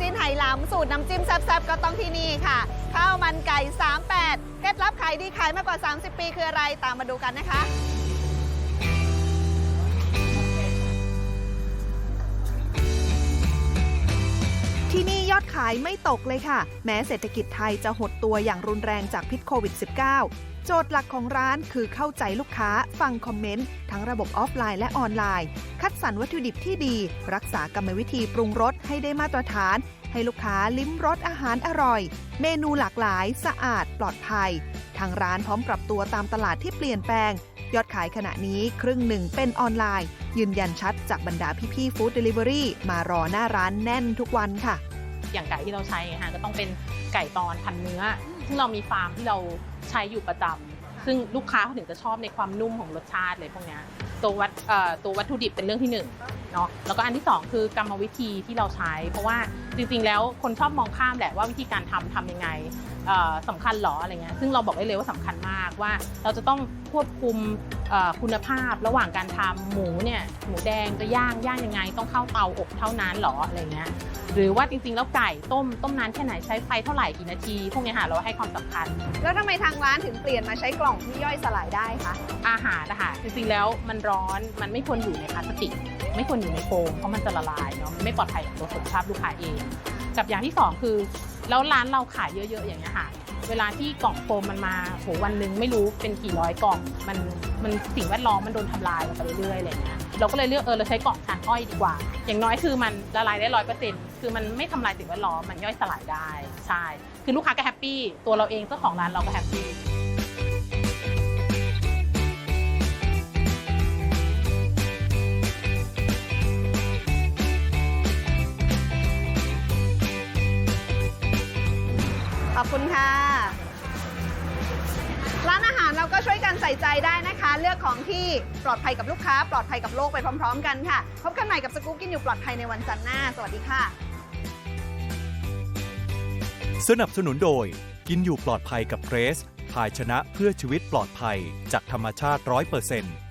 จีนไหหลำสูตรน้ำจิ้มแซ่บๆก็ต้องที่นี่ค่ะ ข้าวมันไก่ 38 เคล็ดลับขายดีขายมากกว่า 30 ปีคืออะไรตามมาดูกันนะคะที่นี่ยอดขายไม่ตกเลยค่ะ แม้เศรษฐกิจไทยจะหดตัวอย่างรุนแรงจากพิษโควิด -19 โจทย์หลักของร้านคือเข้าใจลูกค้า ฟังคอมเมนต์ ทั้งระบบออฟไลน์และออนไลน์ คัดสรรวัตถุดิบที่ดี รักษากรรมวิธีปรุงรส ให้ได้มาตรฐาน ให้ลูกค้าลิ้มรสอาหารอร่อย เมนูหลากหลาย สะอาด ปลอดภัย ทางร้านพร้อมปรับตัวตามตลาดที่เปลี่ยนแปลง ยอดขายขณะนี้ครึ่งหนึ่งเป็นออนไลน์ ยืนยันชัดจากบรรดาพี่ๆฟู้ดเดลิเวอรี่มารอหน้าร้านแน่นทุกวันค่ะ อย่างไก่ที่เราใช้ค่ะก็ต้องเป็นไก่ตอนพันเนื้อ ซึ่งเรามีฟาร์มที่เราใช้อยู่ประจำซึ่งลูกค้าเขาถึงจะชอบในความนุ่มของรสชาติเลยพวกนี้ตัววัตตัววัตถุดิบเป็นเรื่องที่หนึ่ง เนาะแล้วก็อันที่สองคือกรรมวิธีที่เราใช้ เพราะว่าจริงๆ แล้วคนชอบมองข้ามแหละว่าวิธีการทำทำยังไง สำคัญหรออะไรเงี้ยซึ่งเราบอกได้เลยว่าสำคัญมากว่า เราจะต้องควบคุมเอ่อคุณภาพระหว่างการทำหมูเนี่ยหมูแดงจะย่างย่างยังไง ต้องเข้าเตาอบเท่านั้นหรออะไรเงี้ยหรือว่าจริงๆ แล้วไก่ต้มต้มนานแค่ไหนใช้ไฟเท่าไหร่กี่นาที พวกเนี้ยค่ะเราให้ความสำคัญ แล้วทำไมทางร้านถึงเปลี่ยนมาใช้กล่องที่ย่อยสลายได้คะอาหารนะคะจริงๆแล้วมันร้อนมันไม่ควรอยู่ในพลาสติก ไม่ควรอยู่ในโฟมเพราะมันจะละลายเนาะมันไม่ปลอดภัยกับตัวสุขภาพลูกค้าเอง กับอย่างที่สองคือ แล้วร้านเราขายเยอะๆอย่างเงี้ยค่ะ เวลาที่กล่องโฟมมันมาโหวันหนึ่งไม่รู้เป็นกี่ร้อยกล่อง มันมันสิ่งแวดล้อมมันโดนทำลายไปเรื่อยๆอะไรเงี้ยเราก็เลยเลือกเออเราใช้กล่องชานอ้อยดีกว่า อย่างน้อยคือมันละลายได้ร้อยเปอร์เซ็นต์คือมันไม่ทำลายสิ่งแวดล้อมมันย่อยสลายได้ใช่คือลูกค้าก็แฮปปี้ตัวเราเองเจ้าของร้านเราก็แฮปปี้ ขอบคุณค่ะ ร้านอาหารเราก็ช่วยกันใส่ใจได้นะคะ เลือกของที่ปลอดภัยกับลูกค้า ปลอดภัยกับโลกไปพร้อม ๆ กันค่ะ พบกันใหม่กับสกู๊ปกินอยู่ปลอดภัยในวันจันทร์หน้า สวัสดีค่ะ สนับสนุนโดย กินอยู่ปลอดภัยกับเกรสภายชนะเพื่อชีวิตปลอดภัยจากธรรมชาติ100%